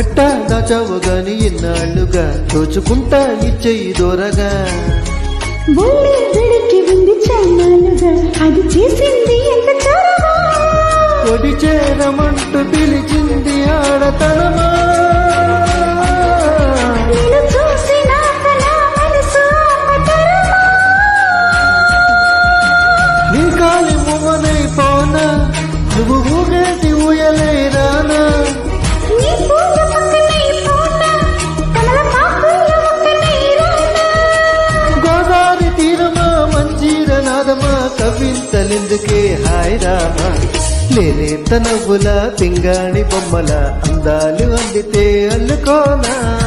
ఎట్ట దాచావు గాని ఇన్నాళ్ళుగా దోచుకుంటా ఇచ్చేయి దూరగా. ఒళ్ళే వెడికి ఉంది చాలాలుగా అది చేసింది ఎంత ఒడి చేరమంటూ పిలిచింది ఆడతనమా నేను చూసినాక నా మనసు ఆపతరమా నీ కాలి మంజీర నాదమా కవింతలెందుకే? హాయ్ రామా నేనేంత నవ్వుల పింగాణి బొమ్మల అందాలు అందితే అల్లుకోనా?